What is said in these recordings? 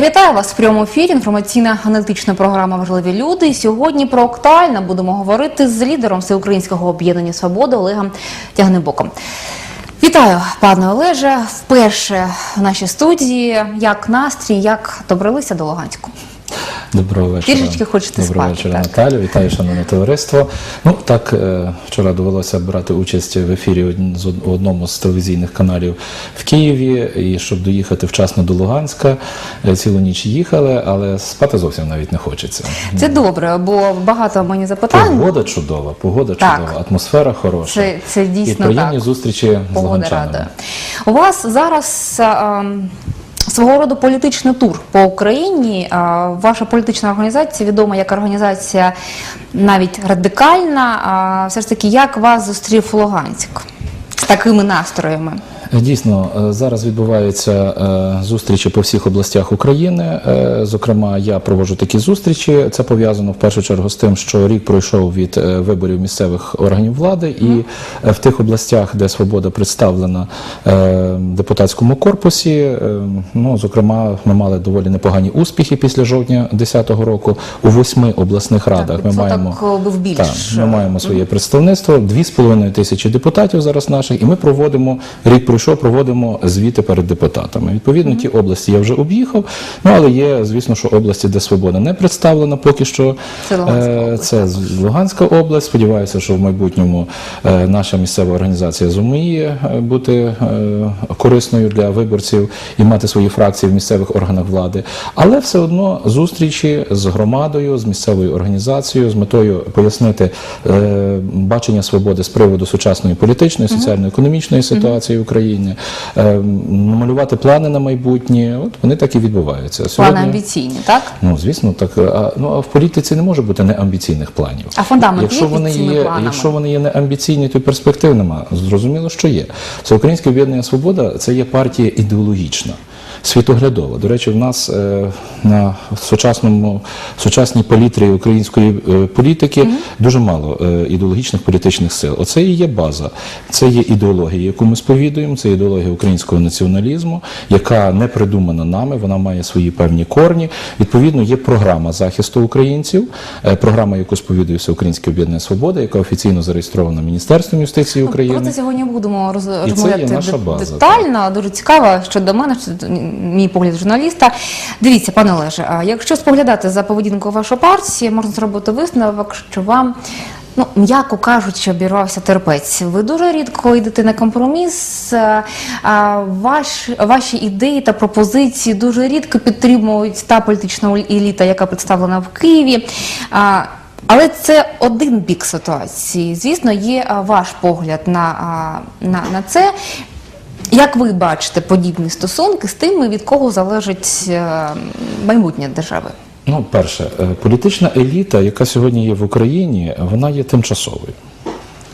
Вітаю вас в прямому ефірі. Інформаційна аналітична програма Важливі люди. Сьогодні про актуальне будемо говорити з лідером Всеукраїнського об'єднання Свобода Олегом Тягнебоком. Вітаю, пане Олеже. Вперше в нашій студії. Як настрій, як добралися до Луганську? Доброго вечора. Трішечки хочете Доброго спати, вечора, так. Наталю. Вітаю, шановне товариство. Ну так, е, вчора довелося брати участь в ефірі з у одному з телевізійних каналів в Києві. І щоб доїхати вчасно до Луганська, е, цілу ніч їхали, але спати зовсім навіть не хочеться. Це добре, бо багато мені запитань. Погода чудова, погода Так. чудова, атмосфера хороша. Це, це І приємні так. зустрічі з Погода луганчанами. радує. У вас зараз а, свого роду політичний тур по Україні. Ваша політична організація відома як організація навіть радикальна. Все ж таки, як вас зустрів Луганськ з такими настроями? Дійсно, е, зараз відбуваються е, зустрічі по всіх областях України. Е, Зокрема, я проводжу такі зустрічі. Це пов'язано в першу чергу з тим, що рік пройшов від виборів місцевих органів влади, і в тих областях, де свобода представлена в депутатському корпусі, ну зокрема, ми мали доволі непогані успіхи після жовтня 2010 року у восьми обласних радах. ми маємо був більш. Так, ми маємо своє представництво, дві з половиною тисячі депутатів зараз наших, і ми проводимо рік пройшов, проводимо звіти перед депутатами. Відповідно, ті області я вже об'їхав. Ну але є, звісно, що області, де свобода не представлена, поки що Це Луганська Е, область, це Луганська область. Сподіваюся, що в майбутньому е, наша місцева організація зуміє е, бути корисною для виборців і мати свої фракції в місцевих органах влади. Але все одно зустрічі з громадою, з місцевою організацією, з метою пояснити бачення свободи з приводу сучасної політичної, соціально-економічної ситуації України, е, намалювати плани на майбутнє. От вони так і відбуваються. Плани амбіційні, так? Ну, звісно, так. А, ну, а в політиці не може бути неамбіційних планів. А фундамент якщо є вони є, планами? Якщо вони є неамбіційні, то перспектив нема. Зрозуміло, що є. Всеукраїнське об'єднання Свобода це є партія ідеологічна. Світоглядова. До речі, в нас е, на сучасному сучасній палітрі української е, політики дуже мало е, ідеологічних політичних сил. Оце і є база. Це є ідеологія, яку ми сповідуємо. Це ідеологія українського націоналізму, яка не придумана нами. Вона має свої певні корні. Відповідно, є програма захисту українців, програма, яку сповідує Всеукраїнське об'єднання Свобода, яка офіційно зареєстрована Міністерством юстиції Про України. це сьогодні будемо розмовляти наша база, детально. Дуже цікаво щодо мене, щодо мій погляд журналіста. Дивіться, пане Олеже, якщо споглядати за поведінкою вашої партії, можна зробити висновок, що вам. Ну, м'яко кажучи, обірвався терпець. Ви дуже рідко йдете на компроміс. Ваш, ваші ідеї та пропозиції дуже рідко підтримують та політична еліта, яка представлена в Києві. Але це один бік ситуації. Звісно, є ваш погляд на, на, на це. Як ви бачите подібні стосунки з тими, від кого залежить е, майбутнє держави? Ну, перше, е, політична еліта, яка сьогодні є в Україні, вона є тимчасовою.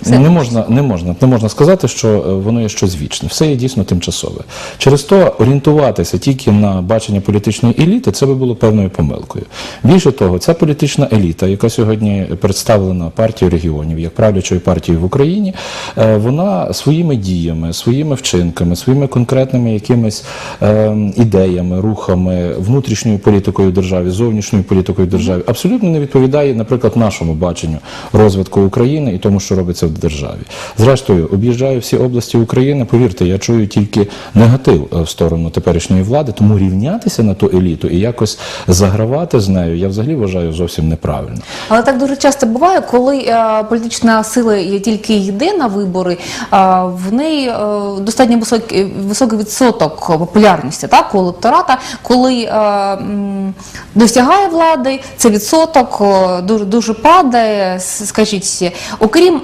Це Не можна, не, можна, не можна сказати, що е, воно є щось вічне. Все є дійсно тимчасове. Через то орієнтуватися тільки на бачення політичної еліти, це би було певною помилкою. Більше того, ця політична еліта, яка сьогодні представлена партією регіонів, як правлячою партією в Україні, е, вона своїми діями, своїми вчинками, своїми конкретними якимись е, ідеями, рухами, внутрішньою політикою держави, зовнішньою політикою держави абсолютно не відповідає, наприклад, нашому баченню розвитку України і тому, що робиться в державі. Зрештою, об'їжджаю всі області України. Повірте, я чую тільки негатив е, в сторону теперішньої влади, тому рівнятися на ту еліту і якось загравати з нею, я взагалі вважаю зовсім неправильно. Але так дуже часто буває, коли е, політична сила тільки йде на вибори, е, в неї достатньо високий, високий відсоток популярності так, у електората, коли досягає влади, цей відсоток дуже, дуже падає. Скажіть, окрім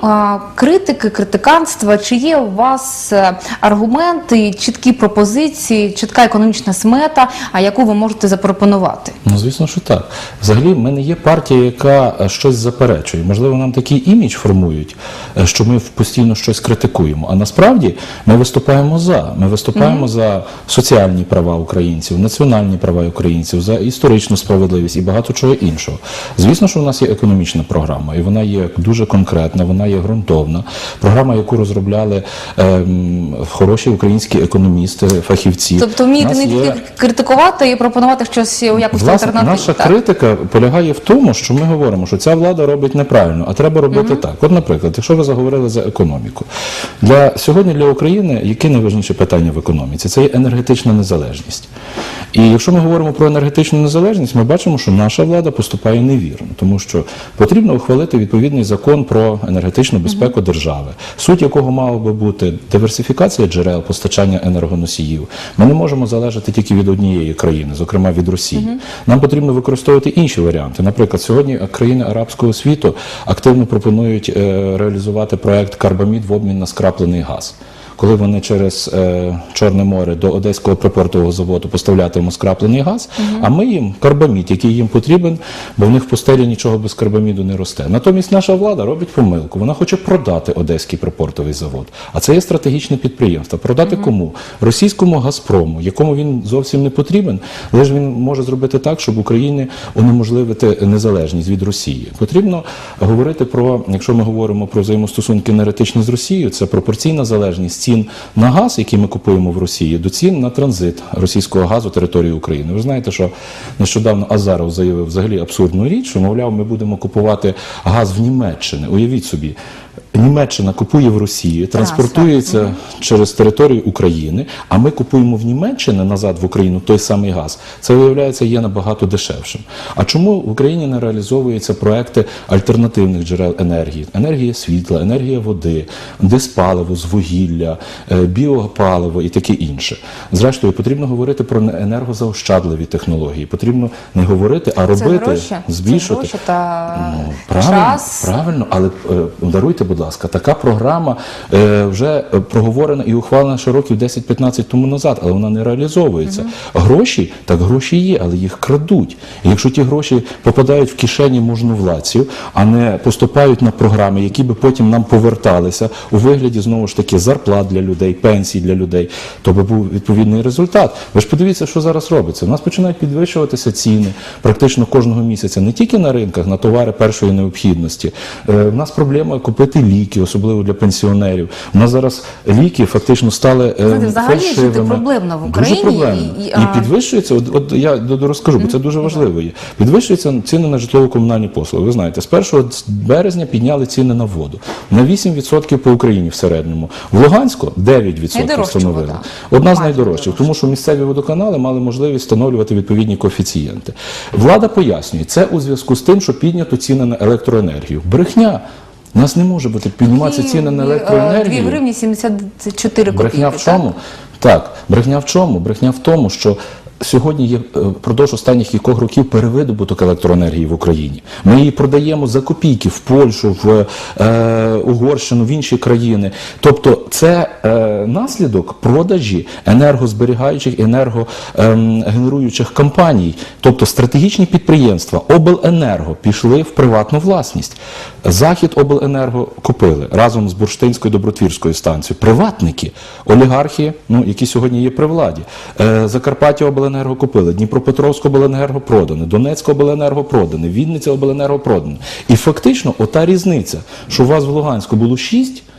критики, критиканства, чи є у вас е, аргументи, чіткі пропозиції, чітка економічна смета, а яку ви можете запропонувати? Ну, звісно, що так. Взагалі, в мене є партія, яка е, щось заперечує. Можливо, нам такий імідж формують, е, що ми постійно щось критикуємо. А насправді ми виступаємо за. Ми виступаємо за соціальні права українців, національні права українців, за історичну справедливість і багато чого іншого. Звісно, що в нас є економічна програма, і вона є дуже конкретна, вона є ґрунтовна. Обґрунтована. Програма, яку розробляли ем, хороші українські економісти, фахівці. Тобто вмієте не є- критикувати і пропонувати щось у якості Власне, альтернативи. наша так? критика полягає в тому, що ми говоримо, що ця влада робить неправильно, а треба робити так. От, наприклад, якщо ви заговорили за економіку, для сьогодні для України яке найважніше питання в економіці? Це є енергетична незалежність. І якщо ми говоримо про енергетичну незалежність, ми бачимо, що наша влада поступає невірно, тому що потрібно ухвалити відповідний закон про енергетичну безпеку держави, суть якого мала би бути диверсифікація джерел постачання енергоносіїв. Ми не можемо залежати тільки від однієї країни, зокрема від Росії. Нам потрібно використовувати інші варіанти. Наприклад, сьогодні країни арабського світу активно пропонують е, реалізувати проект Карбамід в обмін на скраплений газ. Коли вони через е, Чорне море до Одеського припортового заводу поставлятимуть скраплений газ, а ми їм карбамід, який їм потрібен, бо в них в пустелі нічого без карбаміду не росте. Натомість наша влада робить помилку. Вона хоче продати Одеський припортовий завод. А це є стратегічне підприємство. Продати кому? Російському Газпрому, якому він зовсім не потрібен, ж він може зробити так, щоб Україні унеможливити незалежність від Росії. Потрібно говорити про, якщо ми говоримо про взаємостосунки енергетичні з Росією, це пропорційна залежність цін на газ, який ми купуємо в Росії, до цін на транзит російського газу території України. Ви знаєте, що нещодавно Азаров заявив взагалі абсурдну річ, що мовляв, ми будемо купувати газ в Німеччині. Уявіть собі. Німеччина купує в Росії, транспортується через територію України, а ми купуємо в Німеччині назад в Україну той самий газ. Це виявляється є набагато дешевшим. А чому в Україні не реалізовуються проекти альтернативних джерел енергії? Енергія світла, енергія води, диспаливо з вугілля, е, біопаливо і таке інше. Зрештою, потрібно говорити про енергозаощадливі технології. Потрібно не говорити, а Це робити, гроші, збільшувати. це гроші та Ну, правильно, час. правильно, але е, даруйте, будь ласка, така програма е, вже е, проговорена і ухвалена ще років 10-15 тому назад, але вона не реалізовується. Гроші, так гроші є, але їх крадуть. І якщо ті гроші попадають в кишені можновладців, а не поступають на програми, які би потім нам поверталися у вигляді знову ж таки зарплат для людей, пенсій для людей, то би був відповідний результат. Ви ж подивіться, що зараз робиться. У нас починають підвищуватися ціни практично кожного місяця, не тільки на ринках, на товари першої необхідності. Е, У нас проблема купити ліки, особливо для пенсіонерів. У нас зараз ліки фактично стали Знаєте, взагалі жити проблемно в Дуже Україні, проблемно. і- і, а- підвищується, от, от я розкажу, бо це дуже важливо є. Підвищуються ціни на житлово-комунальні послуги. Ви знаєте, з 1 березня підняли ціни на воду на 8% по Україні в середньому. В Луганську 9% Найдорожча встановили. вода. Одна з найдорожчих, тому що місцеві водоканали мали можливість встановлювати відповідні коефіцієнти. Влада пояснює, це у зв'язку з тим, що піднято ціни на електроенергію. Брехня. У нас не може бути підніматися ціни на е, електроенергію. 2 гривні 74 копійки. Брехня в чому? Так, брехня в чому? Брехня в тому, що сьогодні є е, впродовж останніх кількох років перевидобуток електроенергії в Україні. Ми її продаємо за копійки в Польщу, в е, Угорщину, в інші країни. Тобто, це е, наслідок продажі енергозберігаючих енергогенеруючих компаній. Тобто стратегічні підприємства обленерго пішли в приватну власність. Захід обленерго купили разом з Бурштинською добротвірською станцією. Приватники, олігархи, ну які сьогодні є при владі. Е, Закарпаття обленерго купили, Дніпропетровське обленерго продане, Донецьке обленерго продане, Вінниця обленерго продане. І фактично, ота різниця, що у вас в Луганську було 6 е,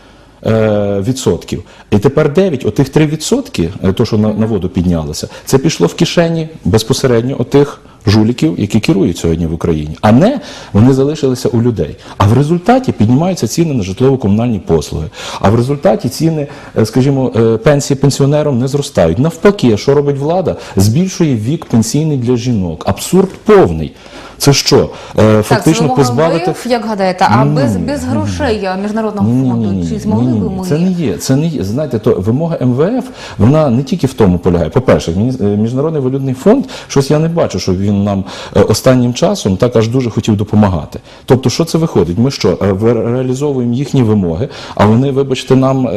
відсотків, і тепер 9, отих 3 відсотки, е, то, що на, на воду піднялося, це пішло в кишені безпосередньо отих жуліків, які керують сьогодні в Україні. А не вони залишилися у людей. А в результаті піднімаються ціни на житлово-комунальні послуги. А в результаті ціни, е, скажімо, е, пенсії пенсіонерам не зростають. Навпаки, що робить влада? Збільшує вік пенсійний для жінок. Абсурд повний. Це що? Е, Так, Фактично вимога позбавити. МВФ, як гадаєте, а без, без грошей Міжнародного фонду чи змогли ні, ні, ми? Це не є. Це не є. Знаєте, то вимога МВФ вона не тільки в тому полягає. По-перше, Міні- е, Міжнародний валютний фонд, щось я не бачу, що він нам е, останнім часом так аж дуже хотів допомагати. Тобто, що це виходить? Ми що, реалізовуємо їхні вимоги, а вони, вибачте, нам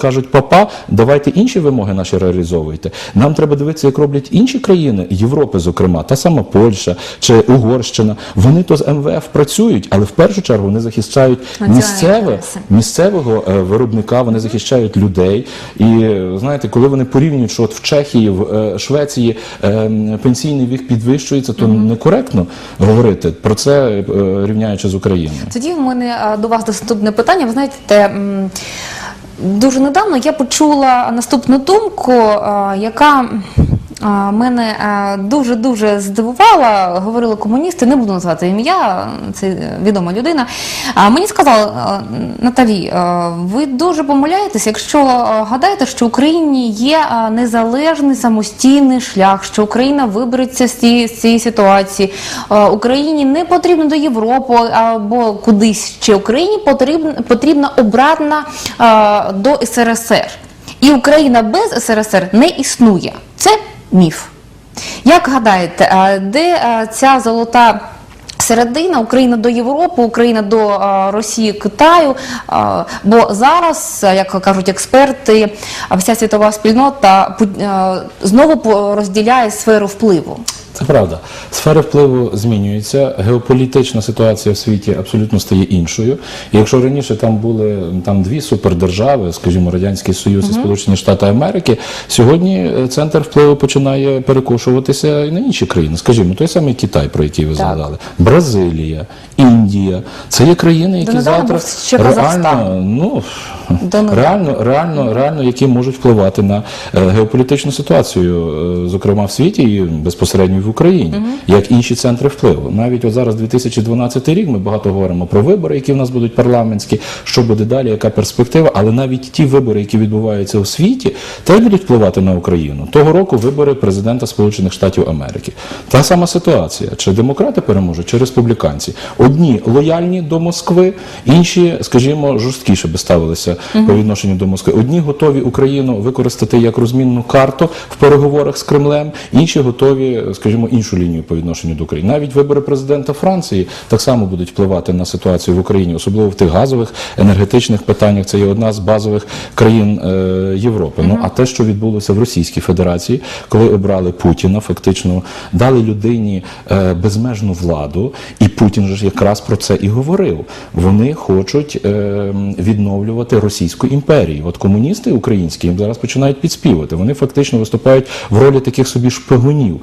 кажуть, папа, давайте інші вимоги наші реалізовуйте. Нам треба дивитися, як роблять інші країни Європи, зокрема, та сама Польща чи Угорщина. Угорщина. Вони то з МВФ працюють, але в першу чергу вони захищають місцеве місцевого е, виробника, вони захищають людей. І е, знаєте, коли вони порівнюють, що от в Чехії, в е, Швеції пенсійний вік підвищується, то некоректно говорити про це, рівняючи з Україною. Тоді в мене до вас наступне питання. Ви знаєте, те, дуже недавно я почула наступну думку, яка мене дуже дуже здивувала. Говорили комуністи, не буду назвати ім'я, це відома людина. Мені сказали, Наталі, ви дуже помиляєтесь, якщо гадаєте, що в Україні є незалежний самостійний шлях, що Україна вибереться з цієї, ситуації. Україні не потрібно до Європи або кудись ще. Україні потрібна обратна до СРСР. І Україна без СРСР не існує. Це міф. Як гадаєте, де ця золота середина Україна до Європи, Україна до Росії, Китаю? Бо зараз, як кажуть експерти, вся світова спільнота знову розділяє сферу впливу. Це правда. Сфери впливу змінюються. Геополітична ситуація в світі абсолютно стає іншою. І якщо раніше там були там дві супердержави, скажімо, Радянський Союз і Сполучені Штати Америки, сьогодні е, центр впливу починає перекошуватися і на інші країни. Скажімо, той самий Китай, про який ви Так. згадали, Бразилія, Індія. Це є країни, які завтра реально, ну реально, реально, реально, які можуть впливати на е, геополітичну ситуацію, е, зокрема в світі і безпосередньо в Україні, як інші центри впливу. Навіть от зараз 2012 рік ми багато говоримо про вибори, які в нас будуть парламентські, що буде далі, яка перспектива. Але навіть ті вибори, які відбуваються у світі, теж будуть впливати на Україну. Того року вибори президента Сполучених Штатів Америки. Та сама ситуація: чи демократи переможуть, чи республіканці. Одні лояльні до Москви, інші, скажімо, жорсткіше би ставилися по відношенню до Москви. Одні готові Україну використати як розмінну карту в переговорах з Кремлем, інші готові, скажімо, іншу лінію по відношенню до України. Навіть вибори президента Франції так само будуть впливати на ситуацію в Україні, особливо в тих газових енергетичних питаннях. Це є одна з базових країн е, Європи. Ну а те, що відбулося в Російській Федерації, коли обрали Путіна, фактично дали людині е, безмежну владу, і Путін ж якраз про це і говорив. Вони хочуть е, відновлювати Російську імперію. От комуністи українські їм зараз починають підспівати. Вони фактично виступають в ролі таких собі шпигунів,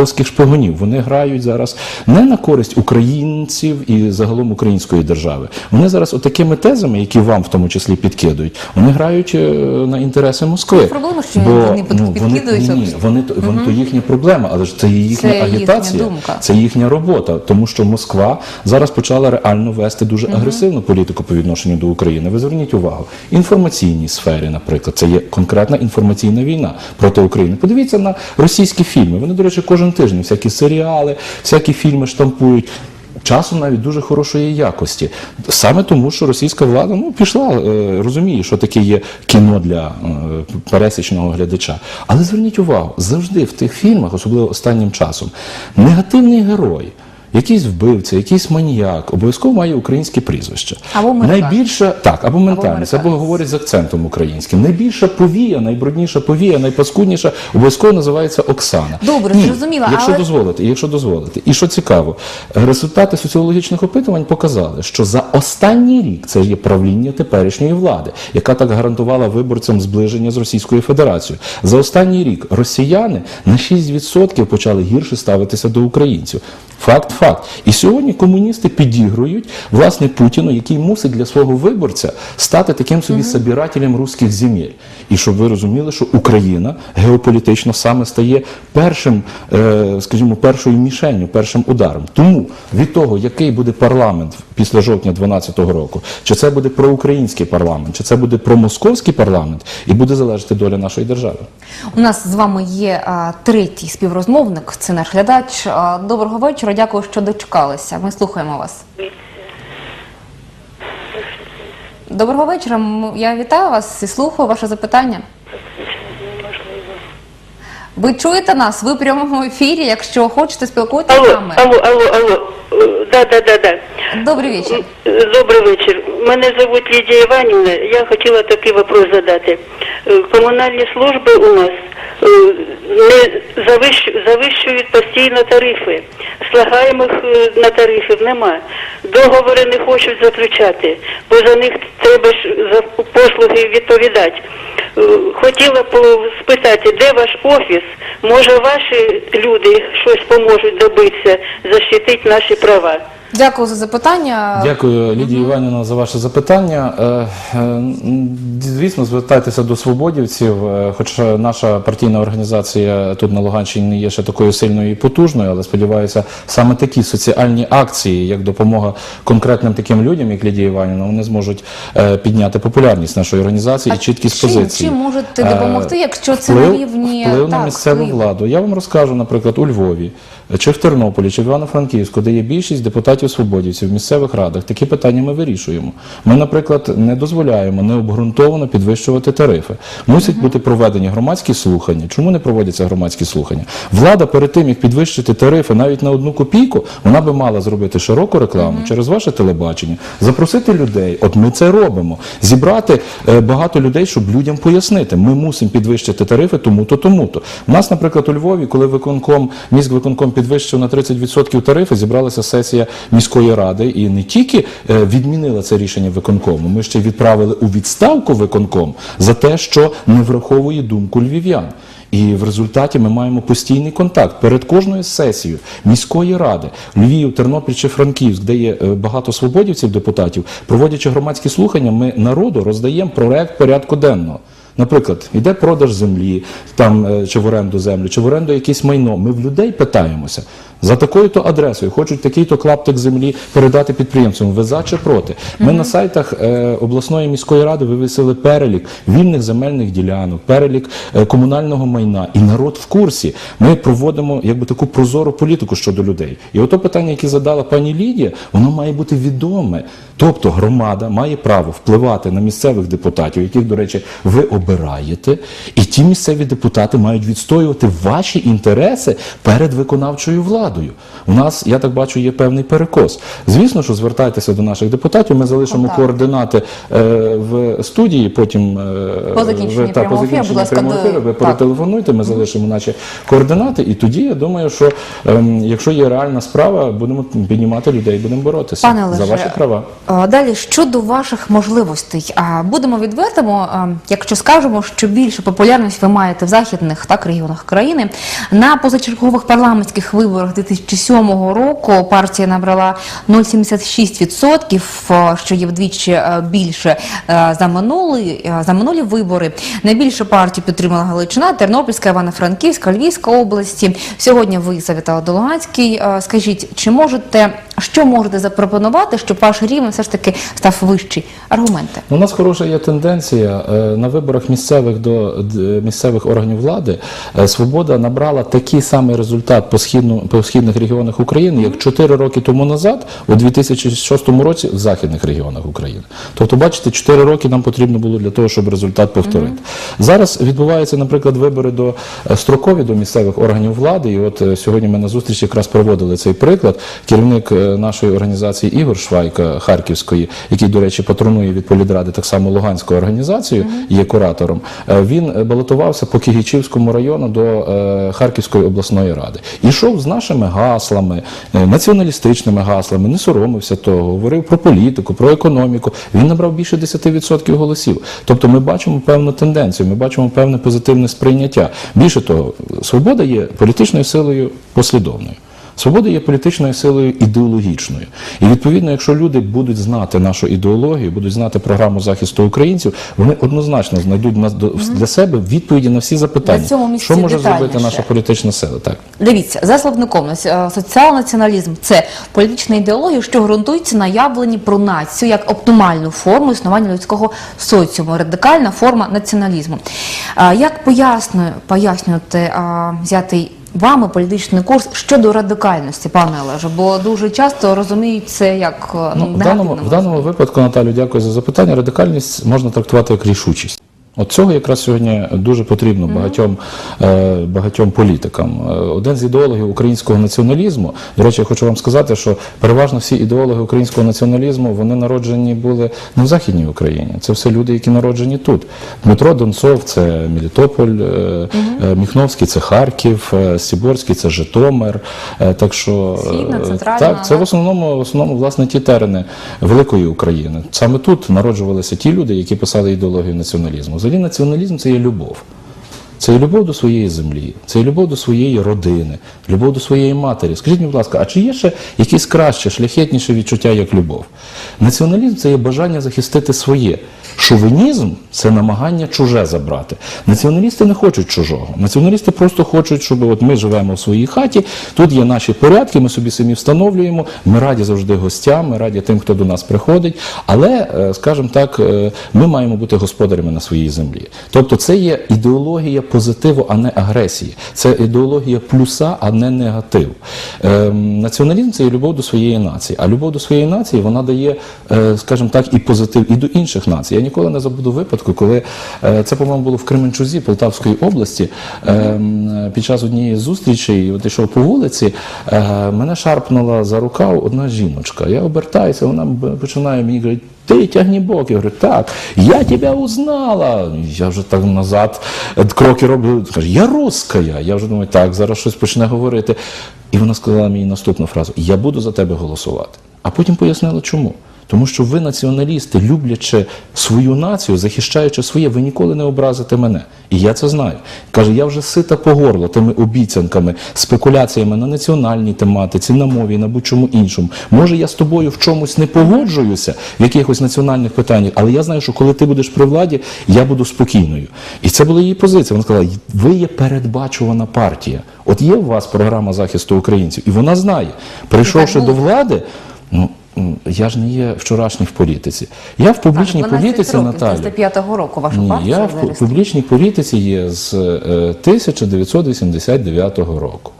московських шпигунів. Вони грають зараз не на користь українців і загалом української держави. Вони зараз отакими тезами, які вам в тому числі підкидують, вони грають е, на інтереси Москви. Проблема, що Бо, вони ну, вони, підкидують, ні, ні, вони, то- вони то їхня проблема, але ж це їхня Це їхня агітація, думка. це їхня робота, тому що Москва зараз почала реально вести дуже агресивну політику по відношенню до України. Ви зверніть увагу, інформаційній сфері, наприклад, це є конкретна інформаційна війна проти України. Подивіться на російські фільми. Вони, до речі, кожен тиждень всякі серіали, всякі фільми штампують. Часом навіть дуже хорошої якості, саме тому, що російська влада ну пішла, е, розуміє, що таке є кіно для е, пересічного глядача. Але зверніть увагу, завжди в тих фільмах, особливо останнім часом, негативний герой. Якийсь вбивця, якийсь маніяк, обов'язково має українське прізвище. Або найбільша так, або ментальність, або американець. говорять з акцентом українським. Найбільша повія, найбрудніша повія, найпаскудніша обов'язково називається Оксана. Добре, Ні, зрозуміла, Якщо але- дозволити, якщо дозволити. І що цікаво, результати соціологічних опитувань показали, що за останній рік це є правління теперішньої влади, яка так гарантувала виборцям зближення з Російською Федерацією. За останній рік росіяни на 6% почали гірше ставитися до українців. Факт, факт. І сьогодні комуністи підігрують власне Путіну, який мусить для свого виборця стати таким собі собирателем руських земель. І щоб ви розуміли, що Україна геополітично саме стає першим, е, скажімо, першою мішенню, першим ударом. Тому від того, який буде парламент після жовтня 2012 року, чи це буде проукраїнський парламент, чи це буде промосковський парламент, і буде залежати доля нашої держави. У нас з вами є а, третій співрозмовник, це наш глядач. А, доброго вечора, дякую, що дочекалися. Ми слухаємо вас. Доброго вечора. Я вітаю вас і слухаю ваше запитання. Ви чуєте нас? Ви в прямому ефірі. Якщо хочете спілкуватися з нами. алло, алло, алло. Е, Да, да, да, да. Добрий вечір. Е, Добрий вечір. Мене звуть Лідія Іванівна. Я хотіла такий вопрос задати. Е, Комунальні служби у нас не завищу- завищують постійно тарифи. Слагаємих е, на тарифів нема. Договори не хочуть заключати, бо за них треба ж за послуги відповідати. Е, Хотіла б спитати, де ваш офіс? Може, ваші люди щось поможуть добитися, защитити наші права? Дякую за запитання. Дякую, Лідія Іванівна, за ваше запитання. Е, е, Звісно, звертайтеся до свободівців, е, хоч наша партійна організація тут на Луганщині не є ще такою сильною і потужною, але сподіваюся, саме такі соціальні акції, як допомога конкретним таким людям, як Лідія Іванівна, вони зможуть підняти популярність нашої організації А і чіткість чим- позиції. чим можете допомогти, якщо це вплив- на рівні, вплив на місцеву вплив? владу? Я вам розкажу, наприклад, у Львові, чи в Тернополі, чи в Івано-Франківську, де є більшість депутатів свободівців в місцевих радах, такі питання ми вирішуємо. Ми, наприклад, не дозволяємо необґрунтовано підвищувати тарифи. Мусять бути проведені громадські слухання. Чому не проводяться громадські слухання? Влада перед тим, як підвищити тарифи навіть на одну копійку, вона би мала зробити широку рекламу через ваше телебачення, запросити людей. От ми це робимо. Зібрати е, багато людей, щоб людям пояснити. Ми мусимо підвищити тарифи тому-то, тому-то. У нас, наприклад, у Львові, коли виконком, міськвиконком підвищив на 30% тарифи, зібралася сесія міської ради і не тільки е, відмінила це рішення виконкому, ми ще відправили у відставку виконком за те, що не враховує думку львів'ян. І в результаті ми маємо постійний контакт перед кожною сесією міської ради Львів, Тернопіль чи Франківськ, де є е, багато свободівців депутатів, проводячи громадські слухання, ми народу роздаємо проект порядку денного. Наприклад, йде продаж землі, там е, чи в оренду землі, чи в оренду якесь майно. Ми в людей питаємося за такою-то адресою, хочуть такий-то клаптик землі передати підприємцям. Ви за чи проти? Ми на сайтах е, обласної міської ради вивісили перелік вільних земельних ділянок, перелік е, комунального майна, і народ в курсі. Ми проводимо якби таку прозору політику щодо людей. І ото питання, яке задала пані Лідія, воно має бути відоме. Тобто громада має право впливати на місцевих депутатів, яких, до речі, ви обираєте, і ті місцеві депутати мають відстоювати ваші інтереси перед виконавчою владою. У нас, я так бачу, є певний перекос. Звісно, що звертайтеся до наших депутатів. Ми залишимо Контакти. координати е, в студії. Потім е, По закінченні ви- та, прямого по ефіру, закінченні будь ласка, прямого ефіру ви так. перетелефонуйте, ми залишимо наші координати. І тоді я думаю, що ем, якщо є реальна справа, будемо піднімати людей, будемо боротися Пане за ваші права. Далі щодо ваших можливостей, а, будемо відвертимо, якщо скажемо, що більшу популярність ви маєте в західних так регіонах країни на позачергових парламентських виборах 2007 року партія набрала 0,76%, а, що є вдвічі більше за минулі, за минулі вибори. Найбільше партію підтримала Галичина, Тернопільська, Івано-Франківська, Львівська області. Сьогодні ви завітали до Луганській. Скажіть, чи можете що можете запропонувати, щоб ваш рівень все ж таки став вищий? Аргументи. У нас хороша є тенденція е, на виборах місцевих до місцевих органів влади. е, Свобода набрала такий самий результат по східну по східних регіонах України, як 4 роки тому назад, у 2006 році, в західних регіонах України. Тобто, бачите, 4 роки нам потрібно було для того, щоб результат повторити. Зараз відбуваються, наприклад, вибори до е, строкові до місцевих органів влади. І от сьогодні ми на зустрічі якраз проводили цей приклад. Керівник нашої організації Ігор Швайка Харківської, який, до речі, патронує від політради так само Луганську організацію, є куратором. е, Він е, балотувався по Кигичівському району до е, Харківської обласної ради. Ішов з нашими гаслами, націоналістичними гаслами, не соромився того, говорив про політику, про економіку. Він набрав більше 10% голосів. Тобто ми бачимо певну тенденцію, ми бачимо певне позитивне сприйняття. Більше того, свобода є політичною силою послідовною. Свобода є політичною силою ідеологічною. І відповідно, якщо люди будуть знати нашу ідеологію, будуть знати програму захисту українців, вони однозначно знайдуть нас для себе відповіді на всі запитання, На що може зробити наша політична сила. Так. Дивіться, за словником наці- соціал-націоналізм це політична ідеологія, що ґрунтується на явленні про націю як оптимальну форму існування людського соціуму, радикальна форма націоналізму. Як пояснює, пояснюєте а, взятий вами політичний курс щодо радикальності, пане Олеже? Бо дуже часто розуміють це як е, Ну, в, даному, в даному випадку, Наталю, дякую за запитання. Радикальність можна трактувати як рішучість. От цього якраз сьогодні дуже потрібно багатьом, е, багатьом політикам. Е, Один з ідеологів українського націоналізму, до речі, я хочу вам сказати, що переважно всі ідеологи українського націоналізму вони народжені були не в Західній Україні. Це все люди, які народжені тут. Дмитро Донцов це Мелітополь, е, Міхновський це Харків, Сіборський це Житомир. Так що Східна, так, це в основному, в основному власне ті терени великої України. Саме тут народжувалися ті люди, які писали ідеологію націоналізму. Взагалі націоналізм це є любов. Це є любов до своєї землі, це є любов до своєї родини, любов до своєї матері. Скажіть будь ласка, а чи є ще якісь краще, шляхетніше відчуття, як любов? Націоналізм це є бажання захистити своє. Шовінізм це намагання чуже забрати. Націоналісти не хочуть чужого. Націоналісти просто хочуть, щоб от ми живемо в своїй хаті, тут є наші порядки, ми собі самі встановлюємо. Ми раді завжди гостям, ми раді тим, хто до нас приходить. Але, е, скажімо так, е, ми маємо бути господарями на своїй землі. Тобто, це є ідеологія позитиву, а не агресії. Це ідеологія плюса, а не негатив. Ем, Націоналізм це є любов до своєї нації. А любов до своєї нації вона дає, е, скажімо так, і позитив і до інших націй. Я ніколи не забуду випадку, коли е, це, по-моєму, було в Кременчузі Полтавської області. ем, Під час однієї зустрічі, от йшов по вулиці, е, мене шарпнула за рукав одна жіночка. Я обертаюся, вона починає мені говорити. Ти тягні бок. Я говорю, так, я тебе узнала. Я вже так назад кроки роблю. Каже, я русская. Я вже думаю, так, зараз щось почне говорити. І вона сказала мені наступну фразу: Я буду за тебе голосувати. А потім пояснила, чому. Тому що ви, націоналісти, люблячи свою націю, захищаючи своє, ви ніколи не образите мене. І я це знаю. Каже, я вже сита по горло тими обіцянками, спекуляціями на національній тематиці, на мові, на будь-чому іншому. Може, я з тобою в чомусь не погоджуюся в якихось національних питаннях, але я знаю, що коли ти будеш при владі, я буду спокійною. І це була її позиція. Вона сказала: ви є передбачувана партія. От є у вас програма захисту українців, і вона знає, прийшовши до влади. Ну, я ж не є вчорашній в політиці. Я в публічній а, політиці, Наталі. Року вашу Ні, я в публічній політиці є з е, 1989 року.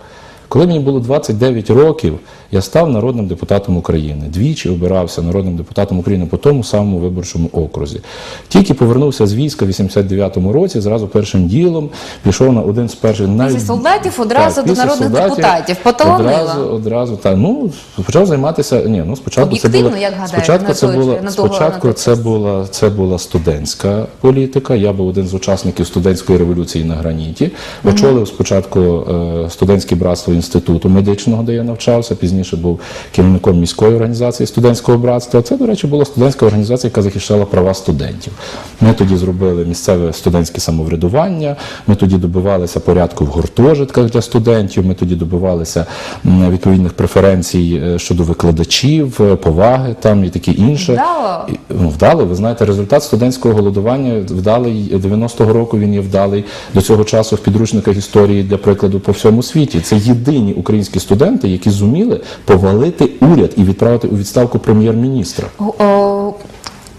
Коли мені було 29 років, я став народним депутатом України. Двічі обирався народним депутатом України по тому самому виборчому окрузі. Тільки повернувся з війська в 89-му році, зразу першим ділом пішов на один з перших навіть солдатів одразу до після народних депутатів. Поталанило. Одразу, одразу так. Ну почав займатися. Ні, ну спочатку це було як гадаєте, спочатку це було спочатку це була це була студентська політика. Я був один з учасників студентської революції на граніті. Очолив спочатку е, студентське братство інституту медичного, де я навчався. Пізніше був керівником міської організації студентського братства. Це, до речі, була студентська організація, яка захищала права студентів. Ми тоді зробили місцеве студентське самоврядування. Ми тоді добивалися порядку в гуртожитках для студентів. Ми тоді добивалися відповідних преференцій е, щодо викладачів, е, поваги там і таке інше. Вдало? Ну, вдало. Ви знаєте, результат студентського голодування вдалий 90-го року. Він є вдалий до цього часу в підручниках історії для прикладу по всьому світі. Це єдині українські студенти, які зуміли повалити уряд і відправити у відставку прем'єр-міністра.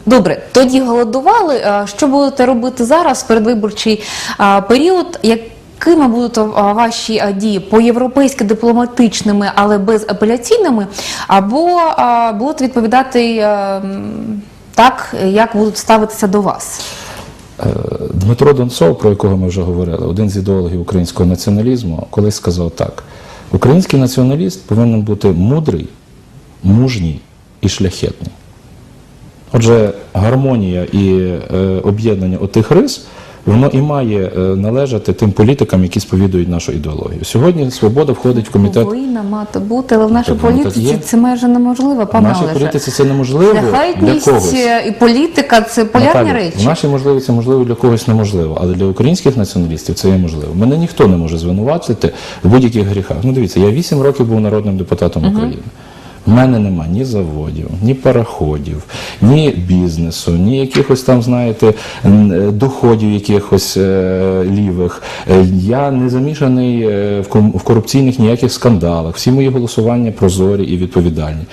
Добре, тоді голодували. Що будете робити зараз, передвиборчий а, період? Якими будуть ваші дії по-європейськи дипломатичними, але безапеляційними, або а, будете відповідати а, так, як будуть ставитися до вас? Е, Дмитро Донцов, про якого ми вже говорили, один з ідеологів українського націоналізму, колись сказав так: український націоналіст повинен бути мудрий, мужній і шляхетний. Отже, гармонія і е, об'єднання отих рис, воно і має е, належати тим політикам, які сповідують нашу ідеологію. Сьогодні свобода входить в комітет. Повинна мати бути, але в нашій політиці є. це майже неможливо, В нашій політиці це неможливо для когось. і політика це полярні Наталю, речі. В нашій можливості можливо для когось неможливо, але для українських націоналістів це є можливо. Мене ніхто не може звинуватити в будь-яких гріхах. Ну дивіться, я 8 років був народним депутатом України. В мене нема ні заводів, ні пароходів, ні бізнесу, ні якихось там, знаєте, е, доходів якихось е, лівих. Е, Я не замішаний в корупційних ніяких скандалах. Всі мої голосування прозорі і відповідальні.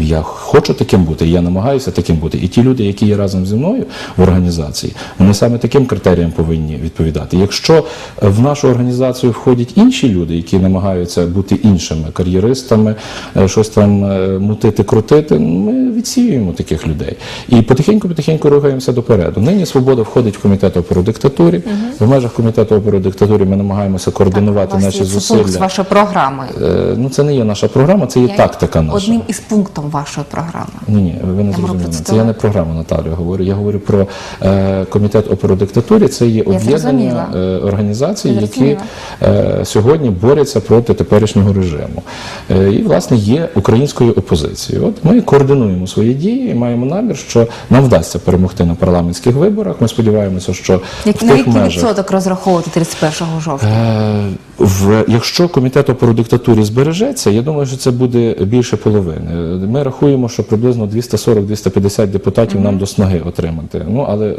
Я хочу таким бути, я намагаюся таким бути. І ті люди, які є разом зі мною в організації, вони саме таким критеріям повинні відповідати. Якщо в нашу організацію входять інші люди, які намагаються бути іншими кар'єристами, е, щось там е, мутити, крутити, ми відсіюємо таких людей. І потихеньку-потихеньку рухаємося допереду. Нині свобода входить в комітет опору диктатурі. В межах комітету опору диктатурі ми намагаємося координувати вас наші є це пункт з зусилля. вашої програми. Е, Ну, це не є наша програма, це є Я- тактика наша. Одним із пунктом вашої програми. Ні, ні, ви не зрозуміли. Це я не програма Наталія говорю. Я говорю про е, комітет опору диктатурі. Це є об'єднання е, організацій, які е, сьогодні борються проти теперішнього режиму. Е, і власне є українською опозицією. От ми координуємо свої дії і маємо намір, що нам вдасться перемогти на парламентських виборах. Ми сподіваємося, що Як, в на який межах. відсоток розраховувати 31 жовтня? Е, В, якщо комітет опору диктатурі збережеться, я думаю, що це буде більше половини. Ми рахуємо, що приблизно 240-250 депутатів нам до снаги отримати. Ну але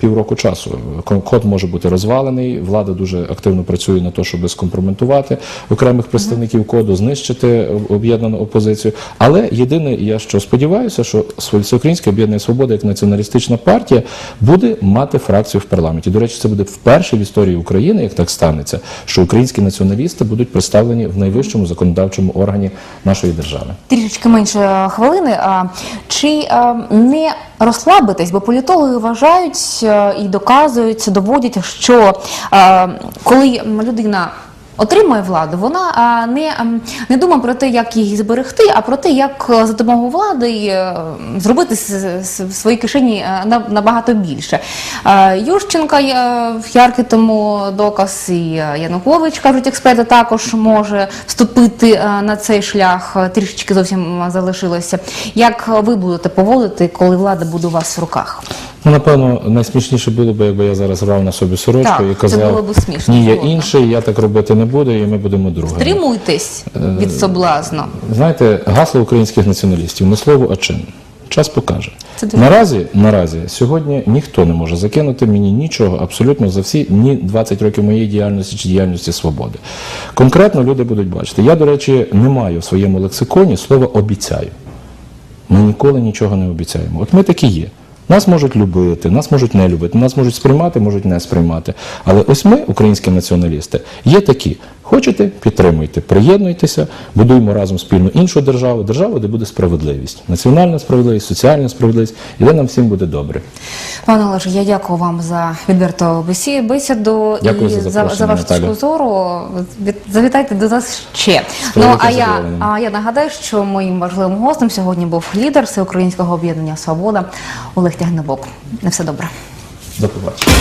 півроку часу код може бути розвалений. Влада дуже активно працює на те, щоб скомпрометувати окремих представників коду, знищити об'єднану опозицію. Але єдине, я що сподіваюся, що Всеукраїнське об'єднання свобода як націоналістична партія буде мати фракцію в парламенті. До речі, це буде вперше в історії України, як так станеться, що українські націоналісти будуть представлені в найвищому законодавчому органі нашої держави. Трішечки менше хвилини. Чи не розслабитись, бо політологи вважають е, і доказують, доводять, що е, коли людина отримує владу, вона не, ем, не думає про те, як її зберегти, а про те, як е, за допомогою влади е, зробити в своїй кишені е, на- набагато більше. Ющенка є яркий тому доказ, і Янукович, кажуть експерти, також може вступити на цей шлях. Трішечки зовсім залишилося. Як ви будете поводити, коли влада буде у вас в руках? Ну, напевно, найсмішніше було б, якби я зараз рвав на собі сорочку Так, і це казав, було б смішно, ні, я згодна. інший, я так робити не буду, і ми будемо другими. Тримуйтесь від соблазну. Знаєте, гасло українських націоналістів не слово, а чин. Час покаже. Це дуже- Наразі, наразі, сьогодні ніхто не може закинути мені нічого абсолютно за всі ні 20 років моєї діяльності чи діяльності свободи. Конкретно люди будуть бачити. Я, до речі, не маю в своєму лексиконі слова обіцяю. Ми ніколи нічого не обіцяємо. От ми такі є. Нас можуть любити, нас можуть не любити, нас можуть сприймати, можуть не сприймати. Але ось ми, українські націоналісти, є такі. Хочете, підтримуйте, приєднуйтеся, будуємо разом спільну іншу державу, державу, де буде справедливість, національна справедливість, соціальна справедливість, і де нам всім буде добре. Пане Олеже, я дякую вам за відверту бесіду Дякую і за за, запрошення, вашу точку зору. Завітайте до нас ще. Ну а я, а я нагадаю, що моїм важливим гостем сьогодні був лідер Всеукраїнського об'єднання Свобода Олег Тягнебок. На все добре. До побачення.